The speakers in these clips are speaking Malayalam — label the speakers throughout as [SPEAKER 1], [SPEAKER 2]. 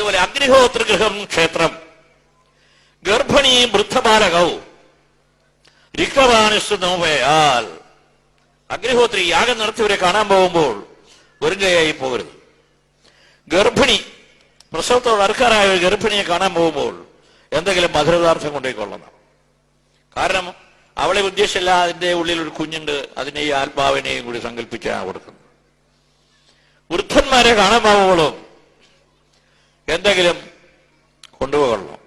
[SPEAKER 1] അതുപോലെ അഗ്നിഹോത്രഗൃഹം ക്ഷേത്രം. ഗർഭിണി വൃദ്ധബാലകവും രിക്തവാനിസ് നോവയാൽ. അഗ്നിഹോത്രി യാഗം നടത്തിയവരെ കാണാൻ പോകുമ്പോൾ വെറുങ്കയായി പോകരുത്. ഗർഭിണി പ്രസവത്തോട് അടുക്കാറായ ഒരു ഗർഭിണിയെ കാണാൻ പോകുമ്പോൾ എന്തെങ്കിലും മധുരപദാർത്ഥം കൊണ്ടേക്കൊള്ളണം കാരണം അവളെ ഉദ്ദേശിച്ചല്ല അതിന്റെ ഉള്ളിൽ ഒരു കുഞ്ഞുണ്ട് അതിനെ ഈ ആത്മാവിനെയും കൂടി സങ്കല്പിച്ചാണ് കൊടുക്കുന്നത്. വൃദ്ധന്മാരെ കാണാൻ പോകുമ്പോഴും എന്തെങ്കിലും കൊണ്ടുപോകണം?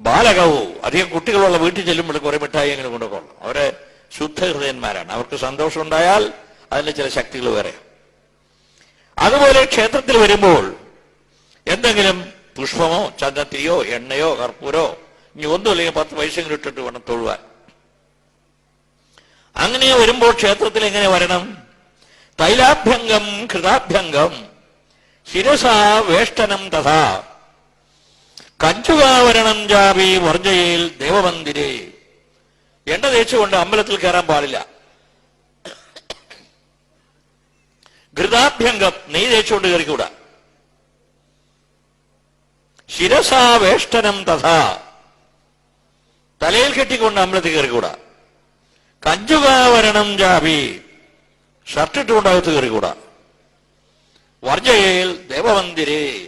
[SPEAKER 1] ബാലകവും അധികം കുട്ടികളുള്ള വീട്ടിൽ ചെല്ലുമ്പോൾ കുറെ മിഠായി എങ്ങനെ കൊണ്ടുപോകണം. അവരെ ശുദ്ധ ഹൃദയന്മാരാണ് അവർക്ക് സന്തോഷം ഉണ്ടായാൽ അതിന് ചില ശക്തികൾ വേറെ. അതുപോലെ ക്ഷേത്രത്തിൽ വരുമ്പോൾ എന്തെങ്കിലും പുഷ്പമോ ചന്ദത്തിയോ എണ്ണയോ കർപ്പൂരോ ഇനി ഒന്നുമില്ലെങ്കിൽ പത്ത് പൈസയെങ്കിലും ഇട്ടിട്ട് വേണം തൊഴുവാൻ. അങ്ങനെ വരുമ്പോൾ ക്ഷേത്രത്തിൽ എങ്ങനെ വരണം? തൈലാഭ്യംഗം കൃതാഭ്യംഗം ശിരസാ വേഷ്ടനം തഥാ. കഞ്ചുകാവരണം ജാവി വർജയിൽ ദേവമന്ദിരേ. എണ്ണ തേച്ചുകൊണ്ട് അമ്പലത്തിൽ കയറാൻ പാടില്ല. ഘൃതാഭ്യംഗം നെയ് തേച്ചുകൊണ്ട് കയറിക്കൂടാ. ശിരസാ വേഷ്ടനം തഥാ. തലയിൽ കെട്ടിക്കൊണ്ട് അമ്പലത്തിൽ കയറിക്കൂടാ. കഞ്ചുകാവരണം ജാവി ഷർട്ടിട്ടുകൊണ്ട് അകത്ത് കയറിക്കൂടാ. വർജയിൽ ദേവമന്ദിരേ.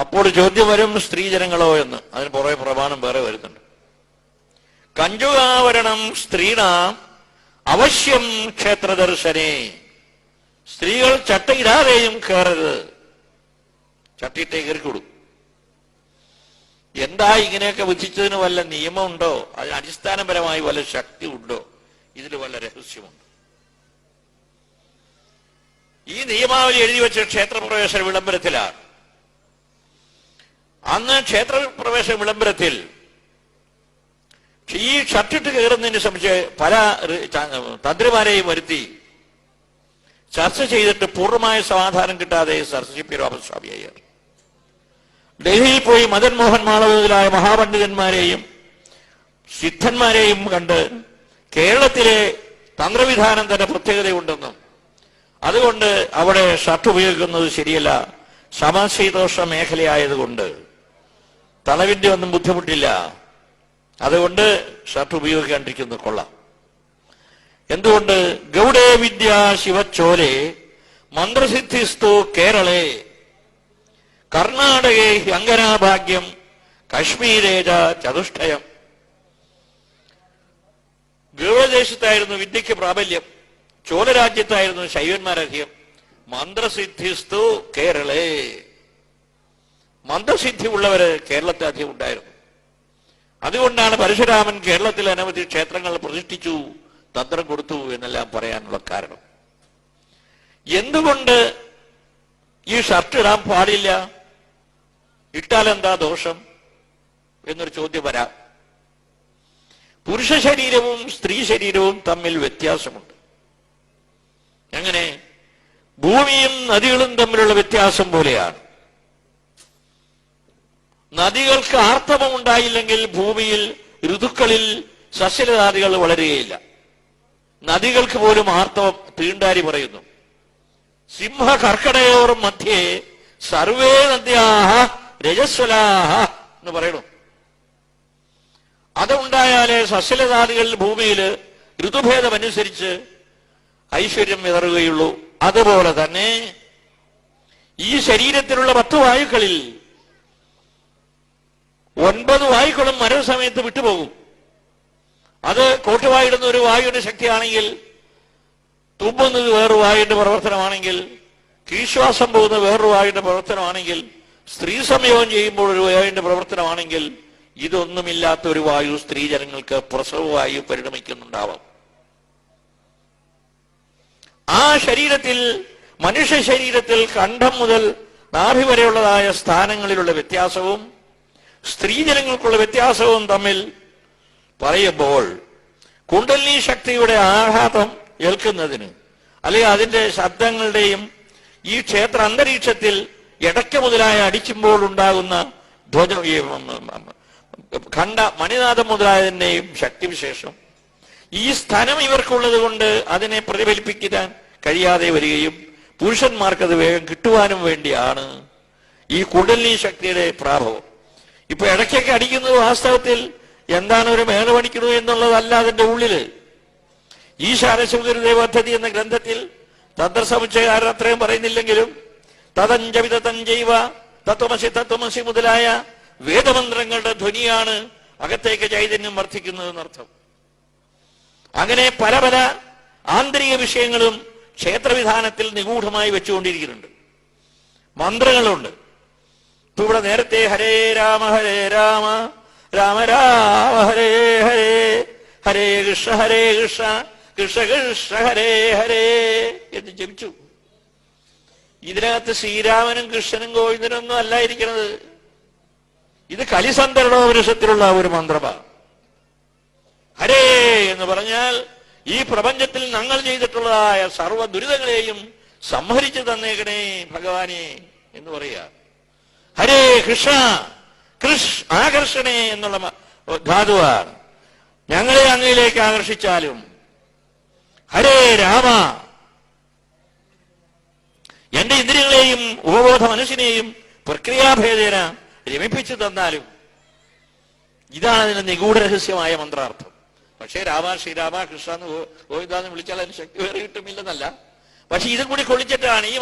[SPEAKER 1] അപ്പോൾ ചോദ്യം വരും സ്ത്രീജനങ്ങളോ എന്ന്. അതിന് പുറകെ പ്രമാണം വേറെ വരുന്നുണ്ട്. കഞ്ചുകാവരണം സ്ത്രീണാം അവശ്യം ക്ഷേത്രദർശനേ. സ്ത്രീകൾ ചട്ടയിടാതെയും കയറരുത്. ചട്ടിയിട്ടേ കയറിക്കൊടു. എന്താ ഇങ്ങനെയൊക്കെ വിധിച്ചതിന് വല്ല നിയമമുണ്ടോ? അതിന് അടിസ്ഥാനപരമായി വല്ല ശക്തി ഉണ്ടോ ഇതിൽ വല്ല രഹസ്യമുണ്ടോ? ഈ നിയമാവലി എഴുതി വെച്ച ക്ഷേത്രപ്രവേശന വിളംബരത്തിലാണ്. അന്ന് ക്ഷേത്രപ്രവേശന വിളംബരത്തിൽ ഈ ഷർട്ടിട്ട് കയറുന്നതിനെ സംബന്ധിച്ച് പല തന്ത്രിമാരെയും വരുത്തി ചർച്ച ചെയ്തിട്ട് പൂർണമായ സമാധാനം കിട്ടാതെ സർസിപ്പി രാമസ്വാമി അയ്യർ. ഡൽഹിയിൽ പോയി മദൻ മോഹൻ മാളവതിലായ മഹാപണ്ഡിതന്മാരെയും സിദ്ധന്മാരെയും കണ്ട് കേരളത്തിലെ തന്ത്രവിധാനം തന്നെ പ്രത്യേകതയുണ്ടെന്നും അതുകൊണ്ട് അവിടെ ഷർട്ട് ഉപയോഗിക്കുന്നത് ശരിയല്ല. സമശീതോഷ മേഖലയായതുകൊണ്ട് തലവിന്റെ ഒന്നും ബുദ്ധിമുട്ടില്ല. അതുകൊണ്ട് ഷർട്ട് ഉപയോഗിക്കാണ്ടിരിക്കുന്നത് കൊള്ളാം. എന്തുകൊണ്ട്? ഗൗഡേ വിദ്യ ശിവച്ചോലെ മന്ത്രസിദ്ധിസ്തു കേരളേ. കർണാടകേ അങ്കനാഭാഗ്യം കശ്മീരേജ ചതുഷ്ടയം ഗൗഡദേശത്തായിരുന്നു വിദ്യയ്ക്ക് പ്രാബല്യം. ചോളരാജ്യത്തായിരുന്നു ശൈവന്മാരധികം. മന്ത്രസിദ്ധിസ്തു കേരളേ. മന്ത്രസിദ്ധി ഉള്ളവര് കേരളത്തെ അധികം ഉണ്ടായിരുന്നു. അതുകൊണ്ടാണ് പരശുരാമൻ കേരളത്തിൽ അനവധി ക്ഷേത്രങ്ങൾ പ്രതിഷ്ഠിച്ചു തന്ത്രം കൊടുത്തു എന്നെല്ലാം പറയാനുള്ള കാരണം. എന്തുകൊണ്ട് ഈ ഷർട്ട് ഇടാൻ പാടില്ല? ഇട്ടാൽ എന്താ ദോഷം? എന്നൊരു ചോദ്യം വരാം. പുരുഷ ശരീരവും സ്ത്രീ ശരീരവും തമ്മിൽ വ്യത്യാസമുണ്ട് എങ്ങനെ ഭൂമിയും നദികളും തമ്മിലുള്ള വ്യത്യാസം പോലെയാണ്. നദികൾക്ക് ആർത്തവം ഉണ്ടായില്ലെങ്കിൽ ഭൂമിയിൽ ഋതുക്കളിൽ സസ്യലതാദികൾ വളരുകയില്ല. നദികൾക്ക് പോലും ആർത്തവം തീണ്ടാരി പറയുന്നു. സിംഹ കർക്കടയോർ മധ്യേ സർവേ നദ്യാഹ രജസ്വലാഹ എന്ന് പറയണു അതുണ്ടായാലേ സസ്യലതാദികളിൽ ഭൂമിയിൽ ഋതുഭേദമനുസരിച്ച് ഐശ്വര്യം വിതറുകയുള്ളൂ. അതുപോലെ തന്നെ ഈ ശരീരത്തിലുള്ള പത്ത് വായുക്കളിൽ ഒൻപത് വായുക്കളും മരണ സമയത്ത് വിട്ടുപോകും. അത് കോട്ടുവായിടുന്ന ഒരു വായുവിന്റെ ശക്തിയാണെങ്കിൽ തുമ്പുന്നത് വേറൊരു വായുവിന്റെ പ്രവർത്തനമാണെങ്കിൽ കീശ്വാസം പോകുന്ന വേറൊരു വായുവിന്റെ പ്രവർത്തനമാണെങ്കിൽ സ്ത്രീ സംയോഗം ചെയ്യുമ്പോൾ ഒരു വായുവിന്റെ പ്രവർത്തനമാണെങ്കിൽ ഇതൊന്നുമില്ലാത്ത ഒരു വായു സ്ത്രീ ജനങ്ങൾക്ക് പ്രസവ പ്രസവവായു പരിണമിക്കുന്നുണ്ടാവാം. ആ ശരീരത്തിൽ മനുഷ്യ ശരീരത്തിൽ കണ്ഠം മുതൽ നാഭി വരെയുള്ളതായ സ്ഥാനങ്ങളിലുള്ള വ്യത്യാസവും സ്ത്രീജനങ്ങൾക്കുള്ള വ്യത്യാസവും തമ്മിൽ പറയുമ്പോൾ കുണ്ടലിനി ശക്തിയുടെ ആഘാതം ഏൽക്കുന്നതിന് അല്ലെങ്കിൽ അതിന്റെ ശബ്ദങ്ങളുടെയും ഈ ക്ഷേത്ര അന്തരീക്ഷത്തിൽ ഇടയ്ക്ക മുതലായ അടിക്കുമ്പോൾ ഉണ്ടാകുന്ന ധ്വജ ഖണ്ഡ മണിനാഥം മുതലായതിന്റെയും ശക്തിവിശേഷം. ഈ സ്ഥാനം ഇവർക്കുള്ളത് കൊണ്ട് അതിനെ പ്രതിഫലിപ്പിക്കാൻ കഴിയാതെ വരികയും പുരുഷന്മാർക്കത് വേഗം കിട്ടുവാനും വേണ്ടിയാണ് ഈ കുടലി ശക്തിയുടെ പ്രാഭവം. ഇപ്പൊ ഇടയ്ക്കൊക്കെ അടിക്കുന്നത് വാസ്തവത്തിൽ എന്താണ് ഒരു മേള പണിക്കുന്നത് എന്നുള്ളതല്ല അതിന്റെ ഉള്ളിൽ. ഈ ശാരശുഗരുദയ പദ്ധതി എന്ന ഗ്രന്ഥത്തിൽ തന്ത്രസമുച്ചയകാരൻ അത്രയും പറയുന്നില്ലെങ്കിലും തതഞ്ചവിത തഞ്ചൈവ തത്വമസി തത്വമസി മുതലായ വേദമന്ത്രങ്ങളുടെ ധ്വനിയാണ് അകത്തേക്ക് ചൈതന്യം വർദ്ധിക്കുന്നതെന്നർത്ഥം. അങ്ങനെ പല പല ആന്തരിക വിഷയങ്ങളും ക്ഷേത്രവിധാനത്തിൽ നിഗൂഢമായി വെച്ചുകൊണ്ടിരിക്കുന്നുണ്ട്. മന്ത്രങ്ങളുണ്ട്. ഇപ്പൊ ഇവിടെ നേരത്തെ ഹരേ രാമ ഹരേ രാമ രാമ രാമ ഹരേ ഹരേ ഹരേ കൃഷ്ണ ഹരേ കൃഷ്ണ കൃഷ്ണ കൃഷ്ണ ഹരേ ഹരേ എന്ന് ജപിച്ചു. ഇതിനകത്ത് ശ്രീരാമനും കൃഷ്ണനും ഗോവിന്ദനും ഒന്നും അല്ല ഇരിക്കുന്നത് ഇത് കലിസന്തരണോപനിഷത്തിലുള്ള ഒരു മന്ത്രമാണ് ഹരേ എന്ന് പറഞ്ഞാൽ ഈ പ്രപഞ്ചത്തിൽ ഞങ്ങൾ ചെയ്തിട്ടുള്ളതായ സർവ ദുരിതങ്ങളെയും സംഹരിച്ചു തന്നേക്കണേ ഭഗവാനെ എന്ന് പറയുക. ഹരേ കൃഷ്ണ കൃഷ് ആകർഷണേ എന്നുള്ള ധാതുവാണ് ഞങ്ങളെ അങ്ങയിലേക്ക് ആകർഷിച്ചാലും. ഹരേ രാമ എന്റെ ഇന്ദ്രിയങ്ങളെയും ഉപബോധ മനസ്സിനെയും പ്രക്രിയാഭേദേന രമിപ്പിച്ചു തന്നാലും. ഇതാണ് അതിന്റെ നിഗൂഢ രഹസ്യമായ മന്ത്രാർത്ഥം. പക്ഷേ രാമ ശ്രീരാമ കൃഷ്ണ എന്ന് വിളിച്ചാൽ അതിന് ശക്തി വേറെ കിട്ടുമില്ലെന്നല്ല പക്ഷെ ഇതും കൂടി കൊള്ളിച്ചിട്ടാണ് ഈ